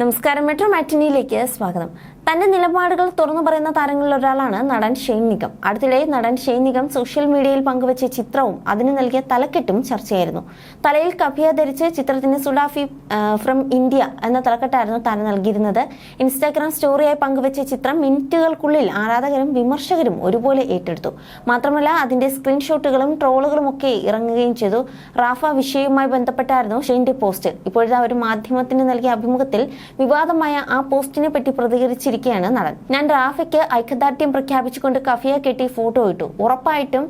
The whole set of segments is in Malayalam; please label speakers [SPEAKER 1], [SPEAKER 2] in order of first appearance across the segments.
[SPEAKER 1] നമസ്കാരം. മെട്രോ മാറ്റിനിയിലേക്ക് സ്വാഗതം. തന്റെ നിലപാടുകൾ തുറന്നു പറയുന്ന താരങ്ങളിൽ ഒരാളാണ് നടൻ ഷെയ്ൻ നിഗം. അടുത്തിടെ നടൻ ഷെയ്ൻ നിഗം സോഷ്യൽ മീഡിയയിൽ പങ്കുവച്ച ചിത്രവും അതിന് നൽകിയ തലക്കെട്ടും ചർച്ചയായിരുന്നു. തലയിൽ കഫിയ ധരിച്ച് ചിത്രത്തിന് സുഡാഫി ഫ്രം ഇന്ത്യ എന്ന തലക്കെട്ടായിരുന്നു താരം നൽകിയിരുന്നത്. ഇൻസ്റ്റാഗ്രാം സ്റ്റോറിയായി പങ്കുവച്ച ചിത്രം മിനിറ്റുകൾക്കുള്ളിൽ ആരാധകരും വിമർശകരും ഒരുപോലെ ഏറ്റെടുത്തു. മാത്രമല്ല അതിന്റെ സ്ക്രീൻഷോട്ടുകളും ട്രോളുകളും ഒക്കെ ഇറങ്ങുകയും ചെയ്തു. റാഫ വിഷയവുമായി ബന്ധപ്പെട്ടായിരുന്നു ഷെയ്ന്റെ പോസ്റ്റ്. ഇപ്പോഴത്തെ ഒരു മാധ്യമത്തിന് നൽകിയ അഭിമുഖത്തിൽ വിവാദമായ ആ പോസ്റ്റിനെ പറ്റി പ്രതികരിച്ചിരിക്കുകയാണ് നടൻ. ഞാൻ റാഫയ്ക്ക് ഐക്യദാർഢ്യം പ്രഖ്യാപിച്ചുകൊണ്ട് കഫിയ കെട്ടി ഫോട്ടോ ഇട്ടു. ഉറപ്പായിട്ടും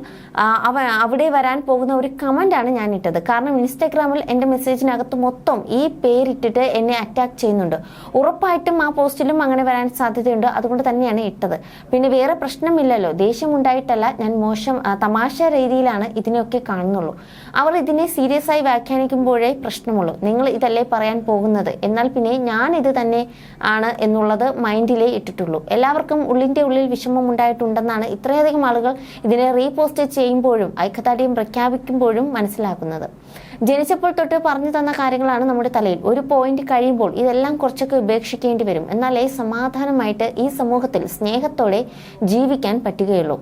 [SPEAKER 1] അവ അവിടെ വരാൻ പോകുന്ന ഒരു കമന്റ് ആണ് ഞാൻ ഇട്ടത്. കാരണം ഇൻസ്റ്റാഗ്രാമിൽ എന്റെ മെസ്സേജിനകത്ത് മൊത്തം ഈ പേരിട്ടിട്ട് എന്നെ അറ്റാക്ക് ചെയ്യുന്നുണ്ട്. ഉറപ്പായിട്ടും ആ പോസ്റ്റിലും അങ്ങനെ വരാൻ സാധ്യതയുണ്ട്. അതുകൊണ്ട് തന്നെയാണ് ഇട്ടത്. പിന്നെ വേറെ പ്രശ്നമില്ലല്ലോ. ദേഷ്യമുണ്ടായിട്ടല്ല ഞാൻ മോശം തമാശ രീതിയിലാണ് ഇതിനെയൊക്കെ കാണുന്നുള്ളൂ. അവർ ഇതിനെ സീരിയസ് ആയി വ്യാഖ്യാനിക്കുമ്പോഴേ പ്രശ്നമുള്ളൂ. നിങ്ങൾ ഇതല്ലേ പറയാൻ പോകുന്നത്? എന്നാൽ പിന്നെ ഞാൻ ഇത് തന്നെ ആണ് എന്നുള്ളത് മൈൻഡിലേ ഇട്ടിട്ടുള്ളൂ. എല്ലാവർക്കും ഉള്ളിന്റെ ഉള്ളിൽ വിഷമം ഉണ്ടായിട്ടുണ്ടെന്നാണ് ഇത്രയധികം ആളുകൾ ഇതിനെ റീപോസ്റ്റ് ചെയ്യുമ്പോഴും ഐക്യദാർഢ്യം പ്രഖ്യാപിക്കുമ്പോഴും മനസ്സിലാക്കുന്നത്. ജനിച്ചപ്പോൾ തൊട്ട് പറഞ്ഞു തന്ന കാര്യങ്ങളാണ് നമ്മുടെ തലയിൽ. ഒരു പോയിന്റ് കഴിയുമ്പോൾ ഇതെല്ലാം കുറച്ചൊക്കെ ഉപേക്ഷിക്കേണ്ടി വരും. എന്നാലേ സമാധാനമായിട്ട് ഈ സമൂഹത്തിൽ സ്നേഹത്തോടെ ജീവിക്കാൻ പറ്റുകയുള്ളൂ.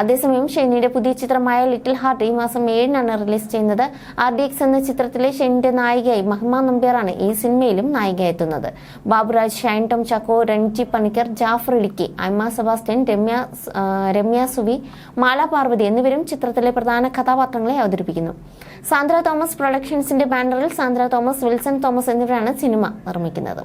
[SPEAKER 1] അതേസമയം ഷെന്നിയുടെ പുതിയ ചിത്രമായ ലിറ്റിൽ ഹാർട്ട് ഈ മാസം ഏഴിനാണ് റിലീസ് ചെയ്യുന്നത്. ആർ ഡി എക്സ് എന്ന ചിത്രത്തിലെ ഷെന്നിന്റെ നായികയായി മഹിമ നമ്പ്യാറാണ് ഈ സിനിമയിലും നായികയെത്തുന്നത്. ബാബുരാജ് ഷൈൻ ടോം ചക്കോ രൺജി പണിക്കർ ജാഫർ ഇടുക്കി അമ്മ സെബാസ്റ്റ്യൻ രമ്യ രമ്യ സുവി മാല പാർവതി എന്നിവരും ചിത്രത്തിലെ പ്രധാന കഥാപാത്രങ്ങളെ അവതരിപ്പിക്കുന്നു. സാന്ദ്ര തോമസ് പ്രൊഡക്ഷൻസിന്റെ ബാനറിൽ സാന്ദ്ര തോമസ് വിൽസൺ തോമസ് എന്നിവരാണ് സിനിമ നിർമ്മിക്കുന്നത്.